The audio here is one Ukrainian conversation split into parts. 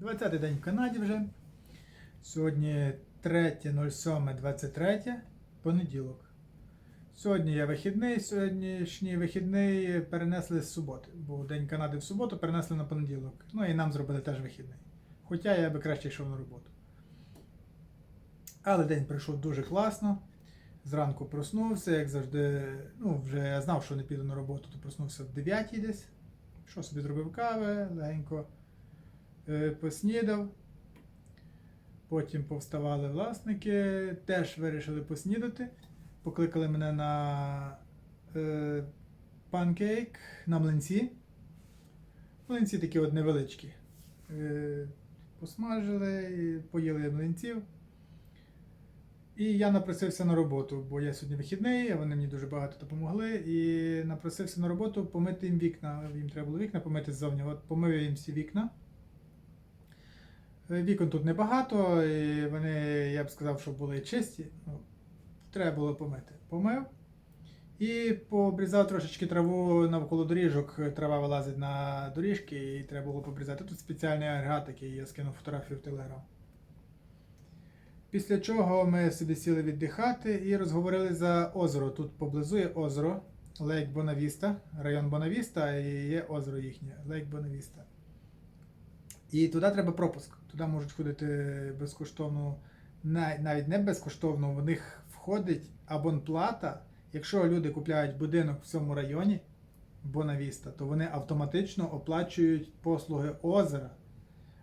20-й день в Канаді вже. Сьогодні 3.07.23, понеділок. Сьогодні я вихідний, сьогоднішній вихідний перенесли з суботи. Був День Канади в суботу, перенесли на понеділок. Ну і нам зробили теж вихідний. Хоча я би краще йшов на роботу. Але день пройшов дуже класно. Зранку проснувся, як завжди, ну, вже я знав, що не піду на роботу, то проснувся в 9 десь. Що собі зробив кави, легенько поснідав. Потім повставали власники, теж вирішили поснідати. Покликали мене на е, панкейк на млинці. Млинці такі от невеличкі. Е, посмажили, поїли млинців. І я напросився на роботу, бо я сьогодні вихідний, а вони мені дуже багато допомогли. І напросився на роботу помити їм вікна. Їм треба було вікна помити ззовні. От помив я їм всі вікна. Вікон тут небагато, і вони, я б сказав, що були чисті. Ну, треба було помити. Помив. І пообрізав трошечки траву навколо доріжок. Трава вилазить на доріжки, і треба було побрізати. Тут спеціальний агрегат, який я скинув фотографію в Телеграм. Після чого ми собі сіли віддихати і розговорили за озеро. Тут поблизу є озеро Лейк Бонавіста, район Бонавіста, і є озеро їхнє Лейк Бонавіста. І туди треба пропуск. Туди можуть ходити безкоштовно, навіть не безкоштовно, в них входить абонплата. Якщо люди купляють будинок в цьому районі Бонавіста, то вони автоматично оплачують послуги озера,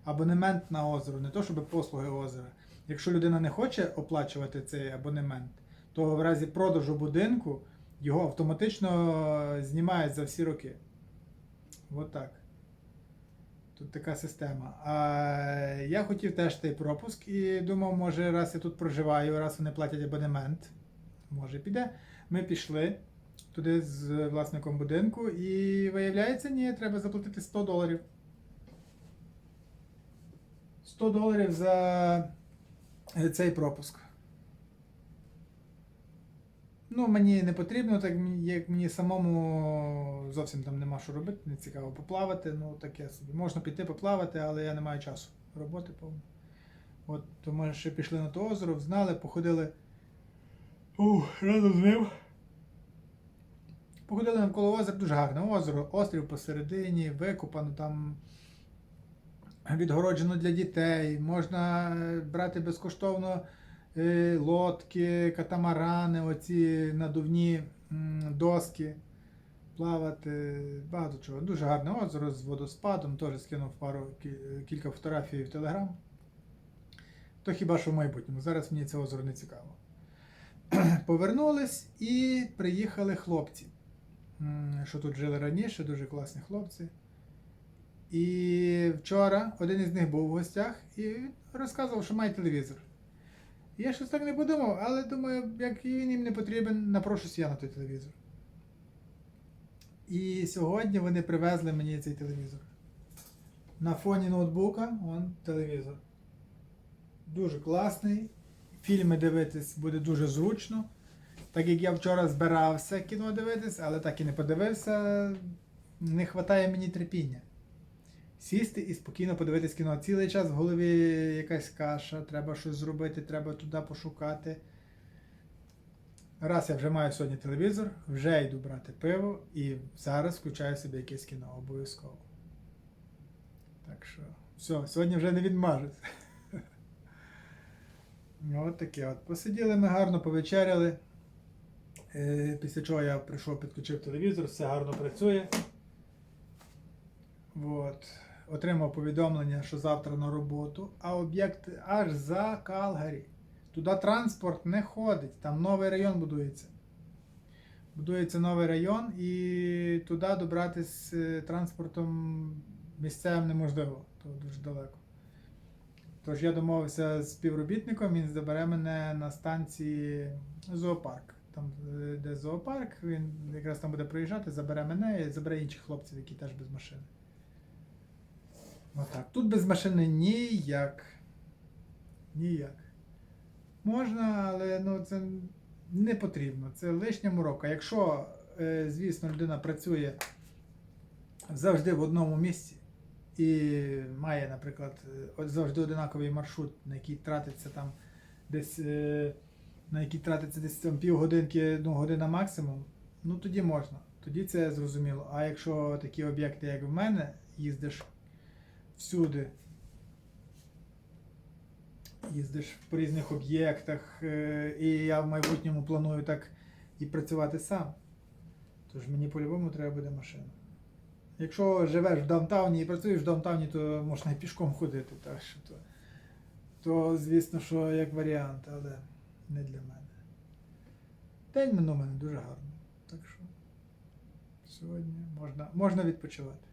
абонемент на озеро, не то щоб послуги озера. Якщо людина не хоче оплачувати цей абонемент, то в разі продажу будинку його автоматично знімають за всі роки. От так. Тут така система. А я хотів теж цей пропуск і думав, може, раз я тут проживаю, раз вони платять абонемент, може піде. Ми пішли туди з власником будинку, і виявляється, ні, треба заплатити 100 доларів. 100 доларів за е, цей пропуск. Ну, мені не потрібно, так як мені самому зовсім там нема що робити, не цікаво поплавати, ну таке собі. Можна піти поплавати, але я не маю часу. Роботи повно. От, то ми ще пішли на то озеро, знали, походили. Ух, разом з ним. Походили навколо озера, дуже гарне озеро, острів посередині, викопано там відгороджено для дітей, можна е, брати безкоштовно лодки, катамарани, оці надувні доски, плавати, багато чого. Дуже гарне озеро з водоспадом, теж скинув пару кілька фотографій в Телеграм. То хіба що в майбутньому. Зараз мені це озеро не цікаво. Повернулись і приїхали хлопці, що тут жили раніше, дуже класні хлопці. І вчора один із них був в гостях і розказував, що має телевізор. Я щось так не подумав, але думаю, як він їм не потрібен, напрошусь я на той телевізор. І сьогодні вони привезли мені цей телевізор. На фоні ноутбука он телевізор. Дуже класний. Фільми дивитись буде дуже зручно. Так як я вчора збирався кіно дивитись, але так і не подивився, не вистачає мені терпіння. Сісти і спокійно подивитись кіно. Цілий час в голові якась каша, треба щось зробити, треба туди пошукати. Раз я вже маю сьогодні телевізор, вже йду брати пиво і зараз включаю собі якесь кіно обов'язково. Так що, все, сьогодні вже не відмажусь. От таке от. Посиділи ми гарно, повечеряли. Е, Після чого я прийшов, підключив телевізор, все гарно працює. От. Отримав повідомлення, що завтра на роботу, а об'єкт аж за Калгарі. Туди транспорт не ходить, там новий район будується. Будується новий район і туди добратися е, транспортом місцевим неможливо, то дуже далеко. Тож я домовився з співробітником, він забере мене на станції зоопарк. Там, е, де зоопарк, він якраз там буде проїжджати, забере мене і забере інших хлопців, які теж без машини. Отак. Тут без машини ніяк. Ніяк. Можна, але ну, це не потрібно. Це лишня морока. Якщо, е, звісно, людина працює завжди в одному місці, і має, наприклад, е, завжди одинаковий маршрут, на який тратиться там десь е, на який тратиться десь там півгодинки, ну, година максимум, ну тоді можна. Тоді це зрозуміло. А якщо такі об'єкти, як в мене, їздиш всюди, їздиш по різних об'єктах, е, і я в майбутньому планую так і працювати сам. Тож мені по-любому треба буде машина. Якщо живеш в даунтауні і працюєш в даунтауні, то можна і пішком ходити. Так що то, то, звісно, що як варіант, але не для мене. День минув мене дуже гарно. Так що сьогодні можна, можна відпочивати.